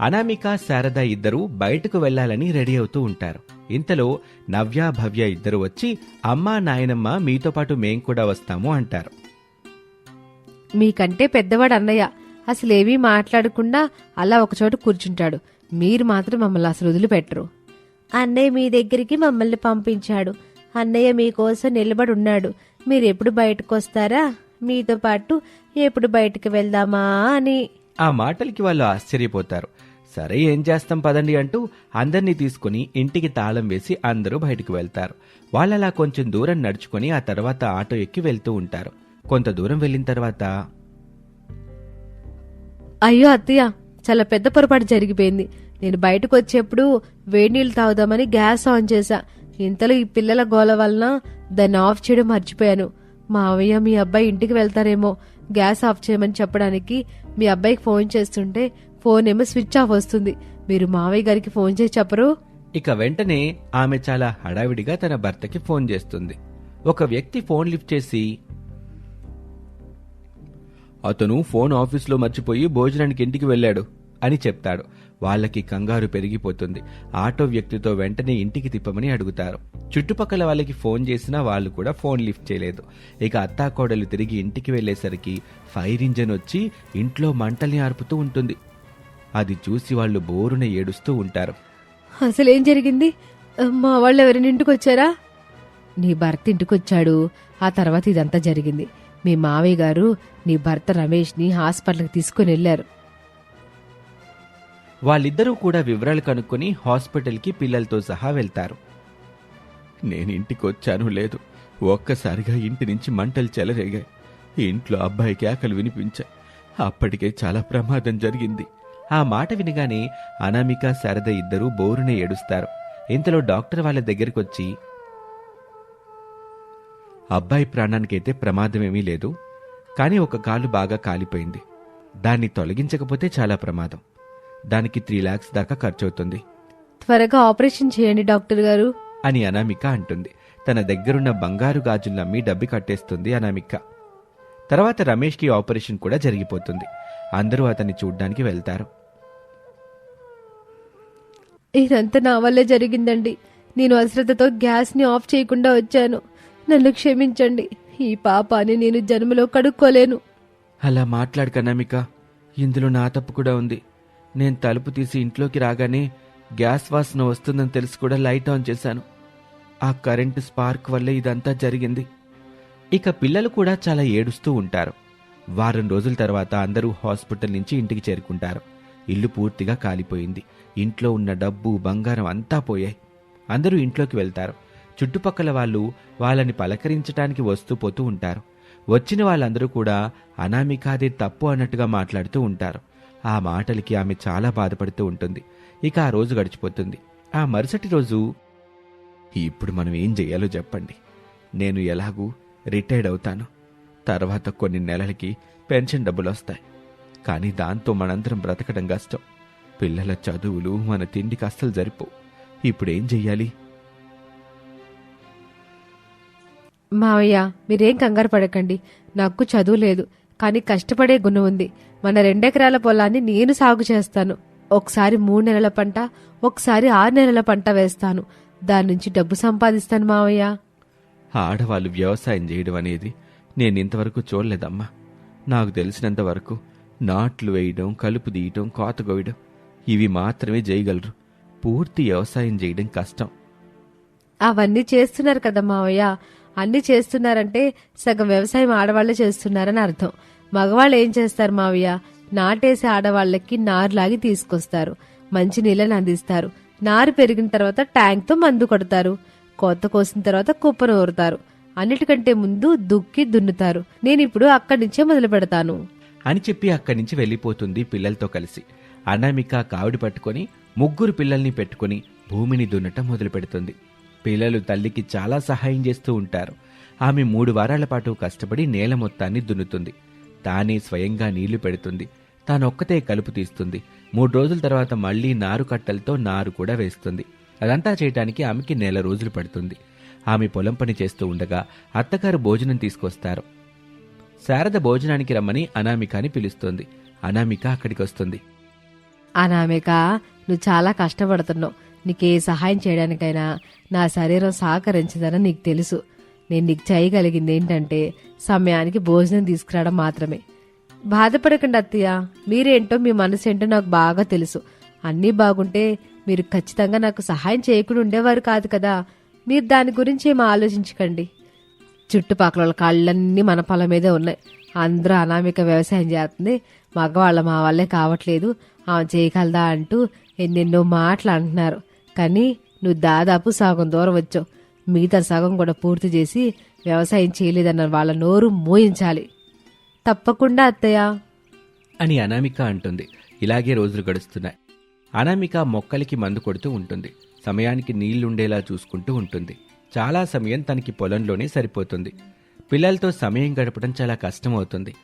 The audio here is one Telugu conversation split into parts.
అనామిక శారద ఇద్దరూ బయటకు వెళ్ళాలని రెడీ అవుతూ ఉంటారు. ఇంతలో నవ్య భవ్య ఇద్దరు వచ్చి అమ్మా నాయనమ్మ మీతో పాటు మేం కూడా వస్తాము అంటారు. మీకంటే పెద్దవాడు అన్నయ్య. అసలేమీ మాట్లాడకుండా అలా ఒకచోట కూర్చుంటాడు. మీరు మాత్రం మమ్మల్ని అసలు వదిలిపెట్టరు. అన్నయ్య మీ దగ్గరికి మమ్మల్ని పంపించాడు. అన్నయ్య మీకోసం నిలబడి ఉన్నాడు. మీరు ఎప్పుడు బయటకు వస్తారా? మీతో పాటు ఎప్పుడు బయటకు వెళ్దామా అని. ఆ మాటలకి వాళ్ళు ఆశ్చర్యపోతారు. సరే ఏం చేస్తాం పదండి అంటూ అందర్నీ తీసుకుని ఇంటికి తాళం వేసి అందరూ బయటకు వెళ్తారు. వాళ్ళలా కొంచెం దూరం నడుచుకొని ఆ తర్వాత ఆటో ఎక్కి వెళ్తూ ఉంటారు. కొంత దూరం వెళ్ళిన తర్వాత అయ్యో అత్తయ్య చాలా పెద్ద పొరపాటు జరిగిపోయింది. నేను బయటకు వచ్చేప్పుడు వేడి నీళ్ళు తాగుదామని గ్యాస్ ఆన్ చేశా. ఇంతలో ఈ పిల్లల గోల వలన దాన్ని ఆఫ్ చేయడం మర్చిపోయాను. మావయ్య మీ అబ్బాయి ఇంటికి వెళ్తారేమో గ్యాస్ ఆఫ్ చేయమని చెప్పడానికి మీ అబ్బాయికి ఫోన్ చేస్తుంటే ఫోన్ ఏమో స్విచ్ ఆఫ్ వస్తుంది. మీరు మావయ్య గారికి ఫోన్ చేసి చెప్పరు? ఇక వెంటనే ఆమె చాలా హడావిడిగా తన భర్తకి ఫోన్ చేస్తుంది. ఒక వ్యక్తి ఫోన్ లిఫ్ట్ చేసి అతను ఫోన్ ఆఫీస్లో మర్చిపోయి భోజనానికి ఇంటికి వెళ్ళాడు అని చెప్తాడు. వాళ్ళకి కంగారు పెరిగిపోతుంది. ఆటో వ్యక్తితో వెంటనే ఇంటికి తిప్పమని అడుగుతారు. చుట్టుపక్కల వాళ్ళకి ఫోన్ చేసినా వాళ్ళు కూడా ఫోన్ లిఫ్ట్ చేయలేదు. ఇక అత్తాకోడలు తిరిగి ఇంటికి వెళ్ళేసరికి ఫైర్ ఇంజన్ వచ్చి ఇంట్లో మంటల్ని ఆర్పుతూ ఉంటుంది. అది చూసి వాళ్ళు బోరున ఏడుస్తూ ఉంటారు. అసలేం జరిగింది? మా వాళ్ళు ఎవరైనా ఇంటికి వచ్చారా నీ భర్త ఇంటికి వచ్చాడు ఆ తర్వాత ఇదంతా జరిగింది. మీ మావయ్య గారు నీ భర్త రమేష్ని హాస్పిటల్కి తీసుకుని వెళ్ళారు. వాళ్ళిద్దరూ కూడా వివరాలు కనుక్కొని హాస్పిటల్కి పిల్లలతో సహా వెళ్తారు. నేను ఇంటికి వచ్చాను లేదు ఒక్కసారిగా ఇంటి నుంచి మంటలు చెలరేగాయి. ఇంట్లో అబ్బాయి కేకలు వినిపించాయి. అప్పటికే చాలా ప్రమాదం జరిగింది. ఆ మాట వినగానే అనామిక శారద ఇద్దరూ బోరున ఏడుస్తారు. ఇంతలో డాక్టర్ వాళ్ళ దగ్గరికి వచ్చి అబ్బాయి ప్రాణానికైతే ప్రమాదమేమీ లేదు కానీ ఒక కాలు బాగా కాలిపోయింది. దాన్ని తొలగించకపోతే చాలా ప్రమాదం. దానికి త్రీ లాక్స్ దాకా ఖర్చవుతుంది. త్వరగా ఆపరేషన్ చేయండి డాక్టర్ గారు. అని అనామిక అంటుంది. తన దగ్గరున్న బంగారు గాజులు నమ్మి డబ్బి కట్టేస్తుంది అనామిక. తర్వాత రమేష్కి ఆపరేషన్ కూడా జరిగిపోతుంది. అందరూ అతన్ని చూడ్డానికి వెళ్తారు. ఇదంతా నా వల్లే జరిగిందండి. నేను అశ్రద్ధతో గ్యాస్ని ఆఫ్ చేయకుండా వచ్చాను. నన్ను క్షమించండి. ఈ పాపాన్ని నేను జన్మలో కడుక్కోలేను. అలా మాట్లాడక అనామిక ఇందులో నా తప్పు కూడా ఉంది. నేను తలుపు తీసి ఇంట్లోకి రాగానే గ్యాస్ వాసన వస్తుందని తెలిసి కూడా లైట్ ఆన్ చేశాను. ఆ కరెంటు స్పార్క్ వల్లే ఇదంతా జరిగింది. ఇక పిల్లలు కూడా చాలా ఏడుస్తూ ఉంటారు. వారం రోజుల తర్వాత అందరూ హాస్పిటల్ నుంచి ఇంటికి చేరుకుంటారు. ఇల్లు పూర్తిగా కాలిపోయింది. ఇంట్లో ఉన్న డబ్బు బంగారం అంతా పోయాయి. అందరూ ఇంట్లోకి వెళ్తారు. చుట్టుపక్కల వాళ్ళు వాళ్ళని పలకరించడానికి వస్తూ పోతూ ఉంటారు. వచ్చిన వాళ్ళందరూ కూడా అనామికాదే తప్పు అన్నట్టుగా మాట్లాడుతూ ఉంటారు. ఆ మాటలకి ఆమె చాలా బాధపడుతూ ఉంటుంది. ఇక ఆ రోజు గడిచిపోతుంది. ఆ మరుసటి రోజు ఇప్పుడు మనం ఏం చేయాలో చెప్పండి. నేను ఎలాగూ రిటైర్డ్ అవుతాను. తర్వాత కొన్ని నెలలకి పెన్షన్ డబ్బులు వస్తాయి కానీ దాంతో మనందరం బ్రతకడం కష్టం. పిల్లల చదువులు మన తిండికి అస్సలు జరిపోవు. ఇప్పుడేం చెయ్యాలి? మావయ్య మీరేం కంగారు పడకండి. నాకు చదువు లేదు కానీ కష్టపడే గుణం ఉంది. మన రెండెకరాల పొలాన్ని నేను సాగు చేస్తాను. ఒకసారి మూడు నెలల పంట ఒకసారి ఆరు నెలల పంట వేస్తాను. దాని నుంచి డబ్బు సంపాదిస్తాను మావయ్య. ఆడవాళ్ళు వ్యవసాయం చేయడం అనేది నేను ఇంతవరకు చూడలేదమ్మా. నాకు తెలిసినంత వరకు నాట్లు వేయడం కలుపు తీయటం కోత కోయడం ఇవి మాత్రమే చేయగలరు పూర్తి వ్యవసాయం చేయడం కష్టం. అవన్నీ చేస్తున్నారు కదా మావయ్య. అన్ని చేస్తున్నారంటే సగం వ్యవసాయం ఆడవాళ్ళే చేస్తున్నారని అర్థం. మగవాళ్ళు ఏం చేస్తారు మావయ్య? నాటేసే ఆడవాళ్ళకి నారు లాగి తీసుకొస్తారు. మంచి నీళ్ళని అందిస్తారు. నారు పెరిగిన తర్వాత ట్యాంక్తో మందు కొడతారు. కోత కోసిన తర్వాత కుప్పను ఊరుతారు. అన్నిటికంటే ముందు దుక్కి దున్నుతారు. నేను ఇప్పుడు అక్కడి నుంచే మొదలు పెడతాను అని చెప్పి అక్కడి నుంచి వెళ్ళిపోతుంది పిల్లలతో కలిసి. అనామిక కావిడి పట్టుకొని ముగ్గురు పిల్లల్ని పెట్టుకొని భూమిని దున్నటం మొదలు పెడుతుంది పిల్లలు తల్లికి చాలా సహాయం చేస్తూ ఉంటారు. ఆమె మూడు వారాల పాటు కష్టపడి నేల మొత్తాన్ని దున్నుతుంది. తానే స్వయంగా నీళ్ళు పెడుతుంది. తానొక్కతే కలుపు తీస్తుంది. మూడు రోజుల తర్వాత మళ్ళీ నారు కట్టలతో నారు కూడా వేస్తుంది. అదంతా చేయటానికి ఆమెకి నెల రోజులు పడుతుంది. ఆమె పొలం పని చేస్తూ ఉండగా అత్తగారు భోజనం తీసుకొస్తారు. శారద భోజనానికి రమ్మని అనామికాని పిలుస్తుంది. అనామిక అక్కడికి వస్తుంది అనామిక నువ్వు చాలా కష్టపడుతున్నావు. నీకే సహాయం చేయడానికైనా నా శరీరం సహకరించదని నీకు తెలుసు. నేను నీకు చేయగలిగింది ఏంటంటే సమయానికి భోజనం తీసుకురావడం మాత్రమే. బాధపడకండి అత్తయ్య. మీరేంటో మీ మనసు ఏంటో నాకు బాగా తెలుసు. అన్నీ బాగుంటే మీరు ఖచ్చితంగా నాకు సహాయం చేయకుండా ఉండేవారు కాదు కదా. మీరు దాని గురించి ఏమో ఆలోచించకండి. చుట్టుపక్కల వాళ్ళ కాళ్ళన్నీ మన పొలం మీదే ఉన్నాయి. అందరూ అనామిక వ్యవసాయం చేస్తుంది. మగవాళ్ళ మా వాళ్ళే కావట్లేదు. ఆమె చేయగలదా అంటూ ఎన్నెన్నో మాటలు అంటున్నారు కానీ నువ్వు దాదాపు సగం దూరం వచ్చావు. మిగతా సగం కూడా పూర్తి చేసి వ్యవసాయం చేయలేదన్న వాళ్ళ నోరు మోయించాలి. తప్పకుండా అత్తయ్య. అని అనామిక అంటుంది. ఇలాగే రోజులు గడుస్తున్నాయి. అనామిక మొక్కలకి మందు కొడుతూ ఉంటుంది. సమయానికి నీళ్ళుండేలా చూసుకుంటూ ఉంటుంది. చాలా సమయం తనకి పొలంలోనే సరిపోతుంది. పిల్లలతో సమయం గడపడం చాలా కష్టమవుతుంది.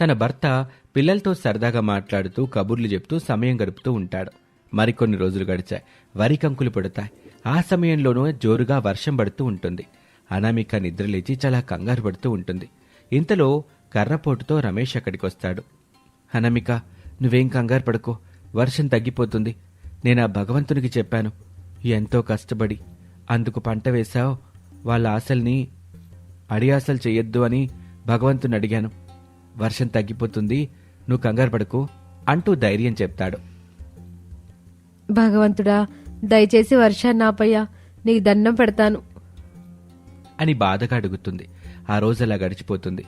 తన భర్త పిల్లలతో సరదాగా మాట్లాడుతూ కబుర్లు చెప్తూ సమయం గడుపుతూ ఉంటాడు. మరికొన్ని రోజులు గడిచాయి. వరి కంకులు పడతాయి. ఆ సమయంలోనూ జోరుగా వర్షం పడుతూ ఉంటుంది. అనామిక నిద్రలేచి చాలా కంగారు పడుతూ ఉంటుంది. ఇంతలో కర్రపోటుతో రమేష్ అక్కడికి వస్తాడు అనామిక నువ్వేం కంగారు పడుకో. వర్షం తగ్గిపోతుంది. నేను ఆ భగవంతునికి చెప్పాను. ఎంతో కష్టపడి అందుకు పంట వేశావు. వాళ్ళ ఆశల్ని అడియాసలు చేయొద్దు అని భగవంతుని అడిగాను. వర్షం తగ్గిపోతుంది నువ్వు కంగారు పడకు అంటూ ధైర్యం చెప్తాడు. భగవంతుడా దయచేసి వర్షాన్ని ఆపయ్యా నీకు దండం పెడతాను. అని బాధగా అడుగుతుంది. ఆ రోజు అలా గడిచిపోతుంది.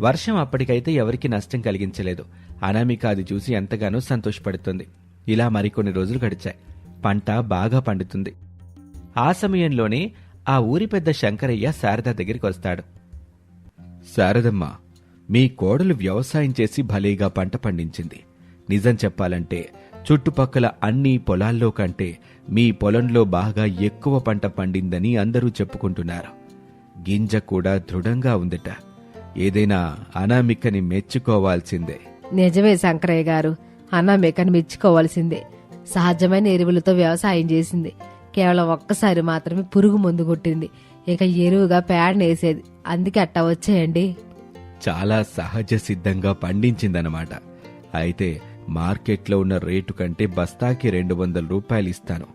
వర్షం అప్పటికైతే ఎవరికీ నష్టం కలిగించలేదు. అనామిక అది చూసి ఎంతగానో సంతోషపడుతుంది. ఇలా మరికొన్ని రోజులు గడిచాయి. పంట బాగా పండుతుంది. ఆ సమయంలోనే ఆ ఊరి పెద్ద శంకరయ్య శారద దగ్గరికి వస్తాడు. శారదమ్మ మీ కోడలు వ్యవసాయం చేసి భలేగా పంట పండించింది. నిజం చెప్పాలంటే చుట్టుపక్కల అన్ని పొలాల్లో కంటే మీ పొలంలో బాగా ఎక్కువ పంట పండిందని అందరూ చెప్పుకుంటున్నారు. గింజ కూడా దృఢంగా ఉందట. ఏదైనా అనామికని మెచ్చుకోవాల్సిందే. నిజమే శంకరయ్య గారు. అనామికని మెచ్చుకోవాల్సిందే. సహజమైన ఎరువులతో వ్యవసాయం చేసింది. కేవలం ఒక్కసారి మాత్రమే పురుగు మందు కొట్టింది. ఇక ఎరువుగా పేడనేసేది. అందుకే అట్టా వచ్చేయండి. చాలా సహజ సిద్ధంగా పండించిందనమాట అయితే మార్కెట్లో ఉన్న రేటు కంటే బస్తాకి రెండు వందల రూపాయలు ఇస్తాను.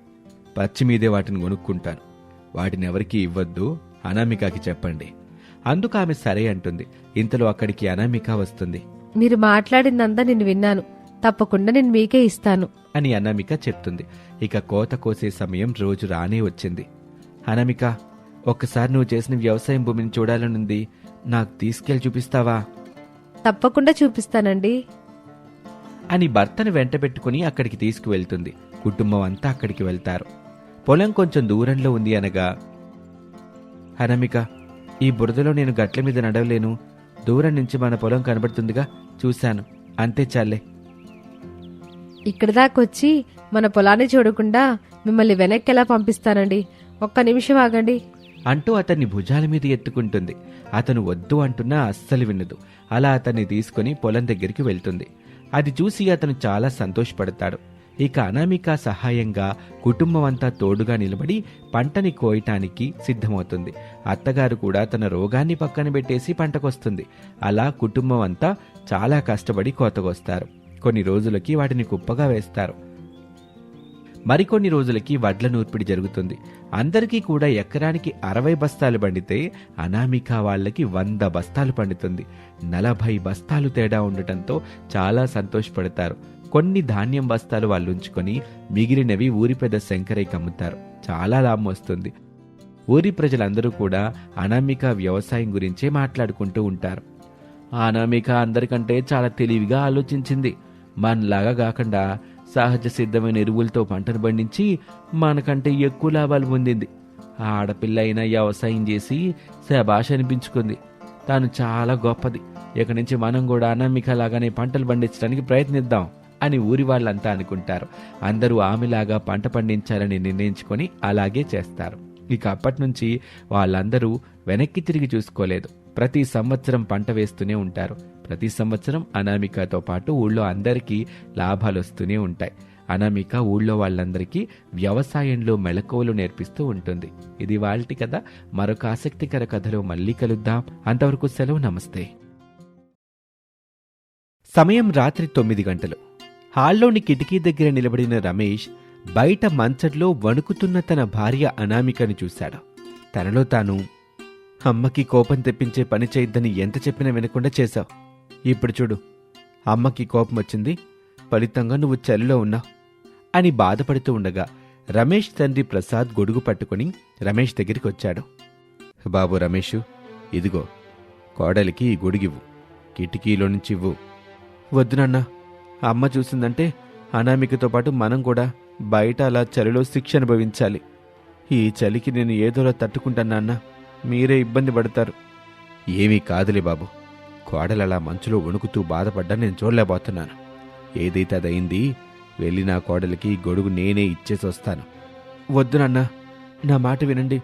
పచ్చి మీదే వాటిని కొనుక్కుంటాను. వాటిని ఎవరికీ ఇవ్వద్దు అనామికకి చెప్పండి. అందుకు ఆమె సరే అంటుంది. ఇంతలో అక్కడికి అనామిక వస్తుంది. మీరు మాట్లాడిందంతా నేను విన్నాను. తప్పకుండా నేను మీకే ఇస్తాను. అని అనామిక చెప్తుంది. ఇక కోత కోసే సమయం రోజు రానే వచ్చింది. అనామిక ఒక్కసారి నువ్వు చేసిన వ్యవసాయం భూమిని చూడాలనుంది. నాకు తీసుకెళ్ళి చూపిస్తావా? తప్పకుండా చూపిస్తానండి. అని భర్తను వెంటబెట్టుకుని అక్కడికి తీసుకువెళ్తుంది. కుటుంబం అంతా అక్కడికి వెళ్తారు. పొలం కొంచెం దూరంలో ఉంది అనగా హనమిక ఈ బురదలో నేను గట్ల మీద నడవలేను. దూరం నుంచి మన పొలం కనబడుతుందిగా. చూశాను. అంతే చాలే ఇక్కడ దాకొచ్చి మన పొలాన్ని చూడకుండా మిమ్మల్ని వెనక్కి ఎలా పంపిస్తానండి? ఒక్క నిమిషం ఆగండి. అంటూ అతన్ని భుజాల మీద ఎత్తుకుంటుంది. అతను వద్దు అంటున్నా అస్సలు వినదు. అలా అతన్ని తీసుకుని పొలం దగ్గరికి వెళ్తుంది. అది చూసి అతను చాలా సంతోషపడతాడు. ఇక అనామిక సహాయంగా కుటుంబం అంతా తోడుగా నిలబడి పంటని కోయటానికి సిద్ధమవుతుంది. అత్తగారు కూడా తన రోగాన్ని పక్కన పెట్టేసి పంటకొస్తుంది. అలా కుటుంబం అంతా చాలా కష్టపడి కోతకొస్తారు. కొన్ని రోజులకి వాటిని కుప్పగా వేస్తారు. మరికొన్ని రోజులకి వడ్ల నూర్పిడి జరుగుతుంది. అందరికీ కూడా ఎకరానికి అరవై బస్తాలు పండితే అనామిక వాళ్ళకి వంద బస్తాలు పండుతుంది. నలభై బస్తాలు తేడా ఉండటంతో చాలా సంతోషపడతారు. కొన్ని ధాన్యం బస్తాలు వాళ్ళు ఉంచుకొని మిగిలినవి ఊరి పెద్ద శంకరయ్యకి అమ్ముతారు చాలా లాభం వస్తుంది. ఊరి ప్రజలందరూ కూడా అనామిక వ్యవసాయం గురించే మాట్లాడుకుంటూ ఉంటారు. ఆ అనామిక అందరికంటే చాలా తెలివిగా ఆలోచించింది. మనలాగా కాకుండా సహజ సిద్ధమైన ఎరువులతో పంటను పండించి మనకంటే ఎక్కువ లాభాలు పొందింది. ఆ ఆడపిల్ల అయినా వ్యవసాయం చేసి శభాష అనిపించుకుంది. తాను చాలా గొప్పది. ఇక నుంచి మనం కూడా అనామిక లాగానే పంటలు పండించడానికి ప్రయత్నిద్దాం అని ఊరి వాళ్ళంతా అనుకుంటారు. అందరూ ఆమెలాగా పంట పండించాలని నిర్ణయించుకొని అలాగే చేస్తారు. ఇక అప్పటి నుంచి వాళ్ళందరూ వెనక్కి తిరిగి చూసుకోలేదు. ప్రతి సంవత్సరం పంట వేస్తూనే ఉంటారు. ప్రతి సంవత్సరం అనామికతో పాటు ఊళ్ళో అందరికీ లాభాలు వస్తూనే ఉంటాయి. అనామిక ఊళ్ళో వాళ్ళందరికీ వ్యవసాయంలో మెళకువలు నేర్పిస్తూ ఉంటుంది. ఇది వాళ్ళటి కథ. మరొక ఆసక్తికర కథలో మళ్ళీ కలుద్దాం. అంతవరకు సెలవు. నమస్తే. సమయం రాత్రి తొమ్మిది గంటలు. హాల్లోని కిటికీ దగ్గర నిలబడిన రమేష్ బయట మంచట్లో వణుకుతున్న తన భార్య అనామికను చూశాడు. తనలో తాను అమ్మకి కోపం తెప్పించే పని చేయొద్దని ఎంత చెప్పినా వినకుండా చేశావు. ఇప్పుడు చూడు అమ్మకి కోపం వచ్చింది ఫలితంగా నువ్వు చలిలో ఉన్నావు అని బాధపడుతూ ఉండగా రమేష్ తండ్రి ప్రసాద్ గొడుగు పట్టుకుని రమేష్ దగ్గరికి వచ్చాడు. బాబు రమేషు ఇదిగో కోడలికి ఈ గొడుగివ్వు కిటికీలో నుంచి ఇవ్వు. వద్దునన్నా అమ్మ చూసిందంటే అనామికతో పాటు మనం కూడా బయట అలా చలిలో శిక్ష అనుభవించాలి. ఈ చలికి నేను ఏదోలా తట్టుకుంటాను మీరే ఇబ్బంది పడతారు. ఏమీ కాదులే బాబు. కోడలలా మంచులో వణుకుతూ బాధపడ్డా నేను చూడలేకపోతున్నాను. ఏదైతే అదయింది వెళ్ళి నా కోడలికి గొడుగు నేనే ఇచ్చేసి వస్తాను. వద్దు నాన్న నా మాట వినండి.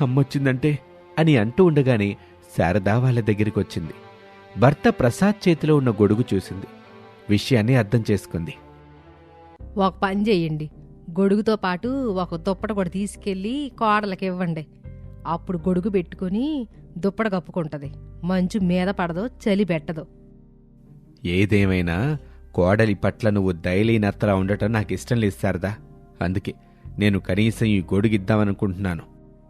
అమ్మొచ్చిందంటే అని అంటూ ఉండగానే శారదా వాళ్ళ దగ్గరికి వచ్చింది. భర్త ప్రసాద్ చేతిలో ఉన్న గొడుగు చూసింది. విషయాన్ని అర్థం చేసుకుంది. ఒక పని చేయండి. గొడుగుతో పాటు ఒక దుప్పట కూడా తీసుకెళ్ళి కోడలకి ఇవ్వండి. అప్పుడు గొడుగు పెట్టుకొని దుప్పట కప్పుకుంటది. మంచు మీద పడదు చలి పెట్టదు. ఏదేమైనా కోడలి పట్ల నువ్వు దయలేనత్తలా ఉండటం నాకు ఇష్టం లేదు శారదా. అందుకే నేను కనీసం ఈ గొడుగిద్దామనుకుంటున్నాను.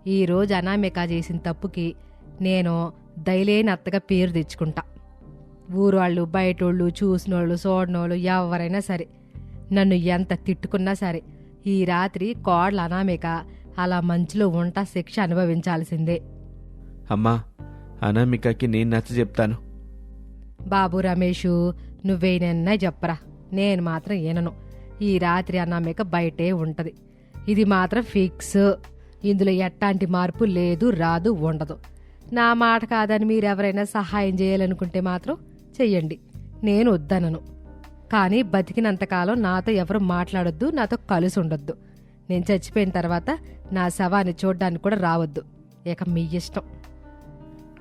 ఈ రోజు అనామిక చేసిన తప్పుకి నేను దయలేని అత్తగా పేరు తెచ్చుకుంటా. ఊరోళ్ళు బయటోళ్ళు చూసినోళ్ళు చూడనోళ్ళు ఎవరైనా సరే నన్ను ఎంత తిట్టుకున్నా సరే ఈ రాత్రి కోడల అనామిక అలా మంచులో ఉంటా శిక్ష అనుభవించాల్సిందే. అమ్మా అనామికకి నేను నచ్చ చెప్తాను. బాబు రమేషు నువ్వేనన్నా చెప్పరా? నేను మాత్రం వినను. ఈ రాత్రి అనామిక బయటే ఉంటది. ఇది మాత్రం ఫిక్స్. ఇందులో ఎట్టాంటి మార్పు లేదు రాదు ఉండదు. నా మాట కాదని మీరెవరైనా సహాయం చేయాలనుకుంటే మాత్రం చెయ్యండి. నేను వద్దనను. కానీ బతికినంతకాలం నాతో ఎవరు మాట్లాడొద్దు నాతో కలిసి ఉండొద్దు నేను చచ్చిపోయిన తర్వాత నా శవాన్ని చూడ్డానికి కూడా రావద్దు. ఇక మీ ఇష్టం.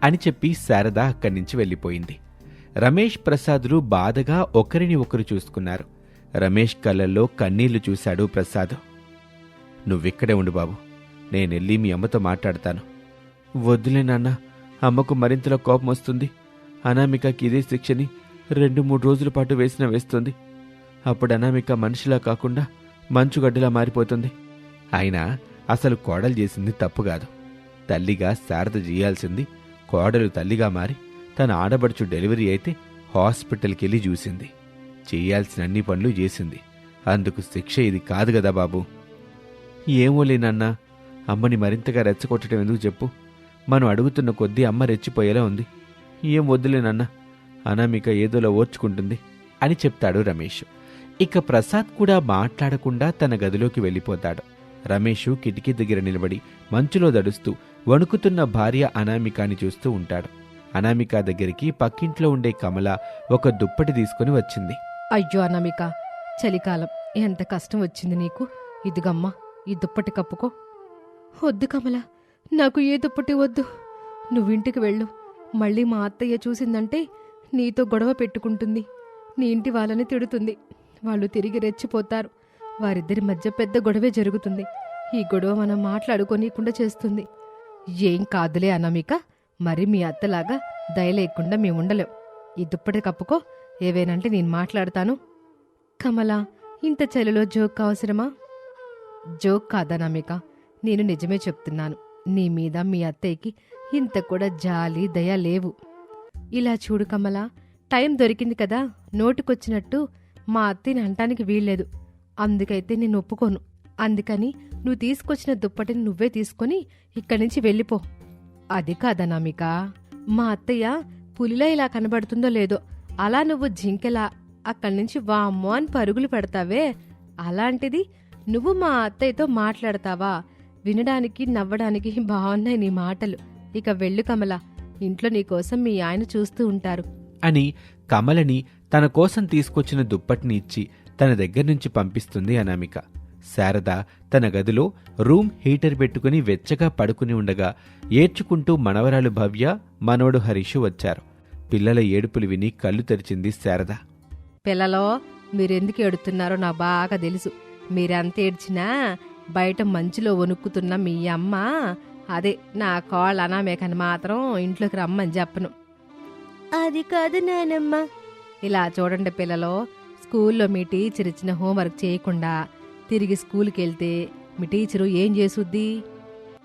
అని చెప్పి శారద అక్కడి నుంచి వెళ్ళిపోయింది. రమేష్ ప్రసాదులు బాధగా ఒకరిని ఒకరు చూసుకున్నారు. రమేష్ కళ్ళల్లో కన్నీళ్ళు చూశాడు ప్రసాద్. నువ్విక్కడే ఉండు బాబు. నేనెళ్ళి మీ అమ్మతో మాట్లాడతాను. వద్దులే నాన్న. అమ్మకు మరింతలో కోపం వస్తుంది. అనామికకి ఇదే శిక్షని రెండు మూడు రోజుల పాటు వేసిన వేస్తుంది. అప్పుడు అనామిక మనిషిలా కాకుండా మంచుగడ్డలా మారిపోతుంది. అయినా అసలు కోడలు చేసింది తప్పు కాదు. తల్లిగా శారద చేయాల్సింది కోడలు తల్లిగా మారి తన ఆడబడుచు డెలివరీ అయితే హాస్పిటల్కి వెళ్ళి చూసింది. చేయాల్సిన అన్ని పనులు చేసింది. అందుకు శిక్ష ఇది కాదు కదా బాబు. ఏమో లేనన్నా అమ్మని మరింతగా రెచ్చగొట్టడం ఎందుకు చెప్పు? మనం అడుగుతున్న కొద్దీ అమ్మ రెచ్చిపోయేలా ఉంది. ఏం వద్దులేనన్నా అనామిక ఏదోలా ఓర్చుకుంటుంది అని చెప్తాడు రమేష్. ఇక ప్రసాద్ కూడా మాట్లాడకుండా తన గదిలోకి వెళ్ళిపోతాడు. రమేష్ కిటికీ దగ్గర నిలబడి మంచులో దడుస్తూ వణుకుతున్న భార్య అనామికాని చూస్తూ ఉంటాడు. అనామిక దగ్గరికి పక్కింట్లో ఉండే కమల ఒక దుప్పటి తీసుకుని వచ్చింది. అయ్యో అనామిక చలికాలం ఎంత కష్టం వచ్చింది నీకు? ఇదిగమ్మా ఈ దుప్పటి కప్పుకో. వద్దు కమల నాకు ఏ దుప్పటి వద్దు. నువ్వింటికి వెళ్ళు. మళ్ళీ మా అత్తయ్య చూసిందంటే నీతో గొడవ పెట్టుకుంటుంది. నీ ఇంటి వాళ్ళని తిడుతుంది. వాళ్ళు తిరిగి రెచ్చిపోతారు. వారిద్దరి మధ్య పెద్ద గొడవే జరుగుతుంది. ఈ గొడవ మనం మాట్లాడుకోనీకుండా చేస్తుంది. ఏం కాదులే అనామిక. మరి మీ అత్తలాగా దయ లేకుండా మేముండలేం ఈ దుప్పటి కప్పుకో ఏవేనంటే నేను మాట్లాడతాను. కమల ఇంత చలిలో జోక్ అవసరమా? జోక్ కాదనామిక నేను నిజమే చెప్తున్నాను. నీ మీద మీ అత్తయ్యకి ఇంత కూడా జాలి దయ లేవు. ఇలా చూడు కమల టైం దొరికింది కదా నోటికొచ్చినట్టు మా అత్తని అంటానికి వీల్లేదు. అందుకైతే నేను ఒప్పుకోను. అందుకని నువ్వు తీసుకొచ్చిన దుప్పటిని నువ్వే తీసుకొని ఇక్కడి నుంచి వెళ్ళిపో. అది కాదనామిక మా అత్తయ్య పులిలా ఇలా కనబడుతుందో లేదో అలా నువ్వు జింకెలా అక్కడి నుంచి వామ్మో అని పరుగులు పెడతావే? అలాంటిది నువ్వు మా అత్తయ్యతో మాట్లాడతావా? వినడానికి నవ్వడానికి బాగున్నాయి నీ మాటలు. ఇక వెళ్ళు కమల. ఇంట్లో నీకోసం మీ ఆయన చూస్తూ ఉంటారు. అని కమలని తన కోసం తీసుకొచ్చిన దుప్పటిని ఇచ్చి తన దగ్గర నుంచి పంపిస్తుంది అనామిక. శారద తన గదిలో రూమ్ హీటర్ పెట్టుకుని వెచ్చగా పడుకుని ఉండగా ఏడ్చుకుంటూ మనవరాలు భవ్య మనోడు హరీషు వచ్చారు. పిల్లల ఏడుపులు విని కళ్ళు తెరిచింది శారద. పిల్లలో మీరెందుకు ఏడుతున్నారో నాకు బాగా తెలుసు. మీరెంత ఏడ్చినా బయట మంచులో వణుక్కుతున్న మీ అమ్మ అదే నా కాళ్ళు అనామేకని మాత్రం ఇంట్లోకి రమ్మని చెప్పను. అది కాదు నానమ్మ. ఇలా చూడండి పిల్లలో స్కూల్లో మీ టీచర్ ఇచ్చిన హోంవర్క్ చేయకుండా తిరిగి స్కూల్కి వెళ్తే మీ టీచరు ఏం చేసుద్ది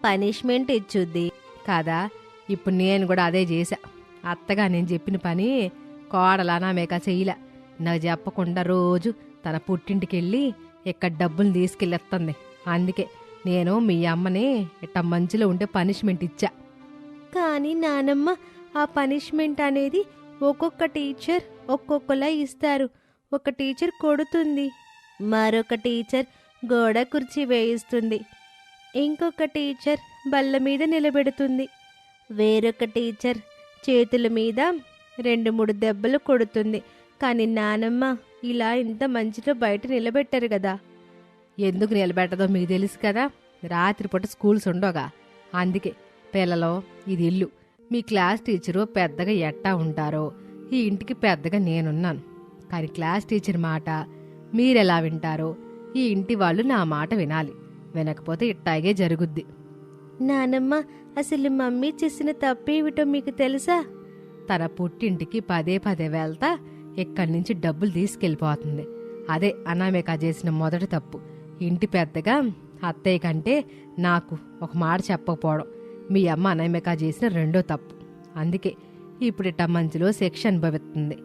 పనిష్మెంట్ ఇచ్చుద్ది. కాదా? ఇప్పుడు నేను కూడా అదే చేశా. అత్తగా నేను చెప్పిన పని కోడలా నా మేక చెయ్యలే. నాకు చెప్పకుండా రోజు తన పుట్టింటికి వెళ్ళి ఇక్కడ డబ్బులు తీసుకెళ్ళేస్తుంది అందుకే నేను మీ అమ్మని ఇట్ట మంచిలో ఉంటే పనిష్మెంట్ ఇచ్చా. కానీ నానమ్మ ఆ పనిష్మెంట్ అనేది ఒక్కొక్క టీచర్ ఒక్కొక్కలా ఇస్తారు. ఒక టీచర్ కొడుతుంది మరొక టీచర్ గోడ కుర్చీ వేయిస్తుంది. ఇంకొక టీచర్ బల్ల మీద నిలబెడుతుంది. వేరొక టీచర్ చేతుల మీద రెండు మూడు దెబ్బలు కొడుతుంది. కానీ నానమ్మ ఇలా ఇంత మంచిలో బయట నిలబెట్టారు కదా. ఎందుకు నిలబెట్టదో మీకు తెలుసు కదా. రాత్రిపూట స్కూల్స్ ఉండవుగా. అందుకే పిల్లలో ఇది ఇల్లు. మీ క్లాస్ టీచరు పెద్దగా ఎట్టా ఉంటారో ఈ ఇంటికి పెద్దగా నేనున్నాను. కానీ క్లాస్ టీచర్ మాట మీరెలా వింటారో ఈ ఇంటి వాళ్ళు నా మాట వినాలి. వినకపోతే ఇట్టాగే జరుగుద్ది. నానమ్మ అసలు మమ్మీ చేసిన తప్పేమిటో మీకు తెలుసా? తన పుట్టింటికి పదే పదే వెళ్తా ఇక్కడి నుంచి డబ్బులు తీసుకెళ్ళిపోతుంది. అదే అనామిక చేసిన మొదటి తప్పు. ఇంటి పెద్దగా అత్తయ్య కంటే నాకు ఒక మాట చెప్పకపోవడం. మీ అమ్మ అనామిక చేసిన రెండో తప్పు. అందుకే ఇప్పుడు ఇట్ట మంచిలో శిక్ష అనుభవిస్తుంది.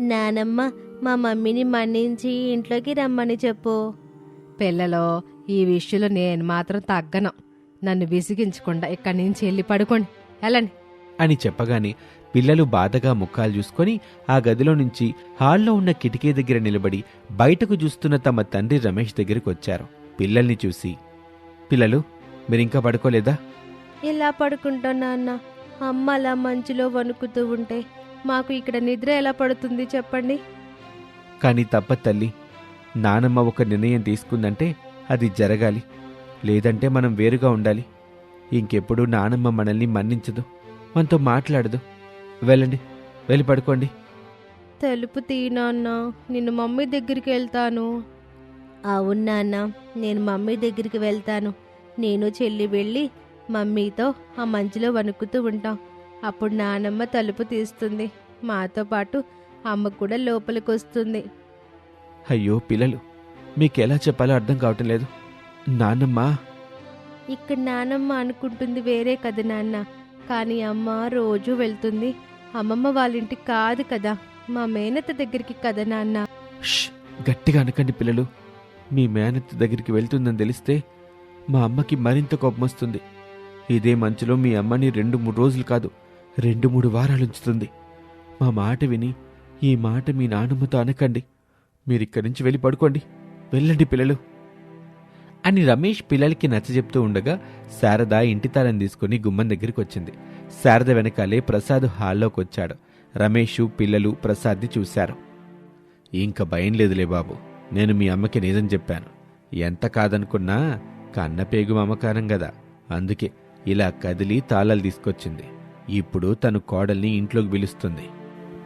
నానమ్మ మా మమ్మీని మన్నించి ఇంట్లోకి రమ్మని చెప్పు. పిల్లలో ఈ విషయంలో నేను మాత్రం తగ్గను. నన్ను విసిగించకుండా ఇక్కడి నుంచి వెళ్ళి పడుకోండి. వెళ్ళండి. అని చెప్పగానే పిల్లలు బాధగా ముఖాలు చూసుకొని ఆ గదిలో నుంచి హాల్లో ఉన్న కిటికీ దగ్గర నిలబడి బయటకు చూస్తున్న తమ తండ్రి రమేష్ దగ్గరికి వచ్చారు. పిల్లల్ని చూసి పిల్లలు మీరింకా పడుకోలేదా? ఎలా పడుకుంటాం నాన్న? అమ్మ అలా మంచులో వణుకుతూ ఉంటే మాకు ఇక్కడ నిద్ర ఎలా పడుతుంది చెప్పండి. కానీ తప్ప తల్లి నానమ్మ ఒక నిర్ణయం తీసుకుందంటే అది జరగాలి. లేదంటే మనం వేరుగా ఉండాలి. ఇంకెప్పుడు నానమ్మ మనల్ని మన్నించదు మనతో మాట్లాడదు. వెళ్ళండి వెళ్ళి పడుకోండి. తలుపు తీనాన్న నిన్ను మమ్మీ దగ్గరికి వెళ్తాను. అవును నాన్న నేను మమ్మీ దగ్గరికి వెళ్తాను. నేను చెల్లి వెళ్ళి మమ్మీతో ఆ మంచులో వణుకుతూ ఉంటాం. అప్పుడు నానమ్మ తలుపు తీస్తుంది. మాతో పాటు అమ్మ కూడా లోపలికి వస్తుంది అయ్యో పిల్లలు మీకెలా చెప్పాలో అర్థం కావటం లేదు. నానమ్మ? ఇక్కడ నానమ్మ అనుకుంటుంది వేరే కదా నాన్న. కానీ అమ్మ రోజు వెళ్తుంది. అమ్మమ్మ వాళ్ళ ఇంటికి కాదు కదా. మా మేనత్త దగ్గరికి కదా నాన్న. ష్ గట్టిగా అనకండి పిల్లలు. మీ మేనత్త దగ్గరికి వెళ్తుందని తెలిస్తే మా అమ్మకి మరింత కోపం వస్తుంది ఇదే మంచులో మీ అమ్మని రెండు మూడు రోజులు కాదు రెండు మూడు వారాలు ఉంచుతుంది మా మాట విని ఈ మాట మీ నాన్నమ్మతో అనకండి. మీరిక్కడి నుంచి వెళ్ళి పడుకోండి. వెళ్ళండి పిల్లలు. అని రమేష్ పిల్లలకి నచ్చజెప్తూ ఉండగా శారద ఇంటి తాళం తీసుకుని గుమ్మం దగ్గరికి వచ్చింది శారద వెనకాలే ప్రసాద్ హాల్లోకి వచ్చాడు రమేష్ పిల్లలు ప్రసాద్ని చూశారు. ఇంకా భయం లేదులే బాబు. నేను మీ అమ్మకి నిజం చెప్పాను. ఎంత కాదనుకున్నా కన్నపేగు మమకారం గదా. అందుకే ఇలా కదిలి తాళాలు తీసుకొచ్చింది. ఇప్పుడు తను కోడల్ని ఇంట్లోకి పిలుస్తుంది.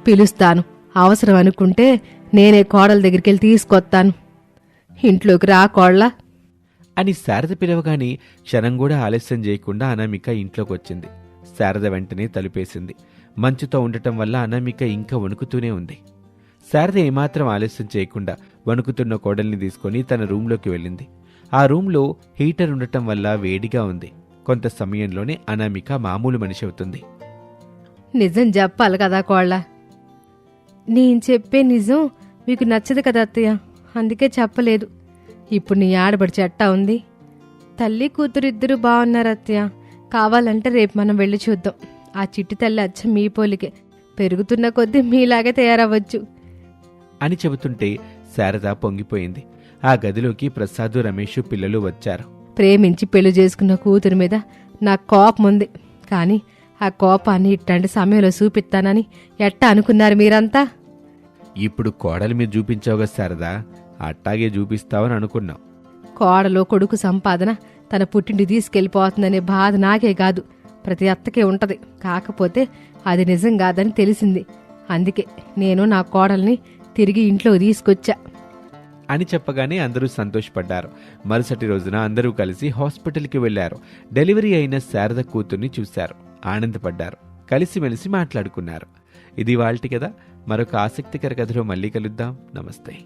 పిలుస్తాను. అవసరం అనుకుంటే నేనే కోడల దగ్గరికి వెళ్ళి తీసుకొస్తాను. ఇంట్లోకి రా కోళ్ళ అని శారద పిలవగానే క్షణం కూడా ఆలస్యం చేయకుండా అనామిక ఇంట్లోకి వచ్చింది. శారద వెంటనే తలుపేసింది. మంచుతో ఉండటం వల్ల అనామిక ఇంకా వణుకుతూనే ఉంది. శారద ఏమాత్రం ఆలస్యం చేయకుండా వణుకుతున్న కోడల్ని తీసుకొని తన రూంలోకి వెళ్ళింది. ఆ రూంలో హీటర్ ఉండటం వల్ల వేడిగా ఉంది. కొంత సమయంలోనే అనామిక మామూలు మనిషి అవుతుంది. నిజం చెప్పాలి కదా కోళ్ళ. నేను చెప్పే నిజం మీకు నచ్చదు కదా అత్తయ్య? అందుకే చెప్పలేదు. ఇప్పుడు నీ ఆడబడి చెట్టా ఉంది. తల్లి కూతురు ఇద్దరు బాగున్నారు అత్తయ్య. కావాలంటే రేపు మనం వెళ్ళి చూద్దాం. ఆ చిట్టి తల్లి అచ్చ మీ పోలికే. పెరుగుతున్న కొద్దీ మీలాగే తయారవ్వచ్చు. అని చెబుతుంటే శారద పొంగిపోయింది. ఆ గదిలోకి ప్రసాదు రమేష్ పిల్లలు వచ్చారు. ప్రేమించి పెళ్ళి చేసుకున్న కూతురు మీద నాకు కోపం ఉంది. కానీ ఆ కోపాన్ని ఇట్లాంటి సమయంలో చూపిస్తానని ఎట్టా అనుకున్నారు మీరంతా? ఇప్పుడు కోడలి మీద చూపించావుగా శారదా అట్టాగే చూపిస్తావని అనుకున్నాం. కోడలో కొడుకు సంపాదన తన పుట్టింటి తీసుకెళ్ళిపోతుందనే బాధ నాకే కాదు ప్రతి అత్తకే ఉంటది. కాకపోతే అది నిజం కాదని తెలిసింది. అందుకే నేను నా కోడల్ని తిరిగి ఇంట్లో తీసుకొచ్చా. అని చెప్పగానే అందరూ సంతోషపడ్డారు. మరుసటి రోజున అందరూ కలిసి హాస్పిటల్కి వెళ్ళారు డెలివరీ అయిన శారద కూతుర్ని చూశారు. ఆనందపడ్డారు. కలిసిమెలిసి మాట్లాడుకున్నారు. ఇది వాళ్ళటి కదా మరొక ఆసక్తికర కథలో మళ్ళీ కలుద్దాం. నమస్తే.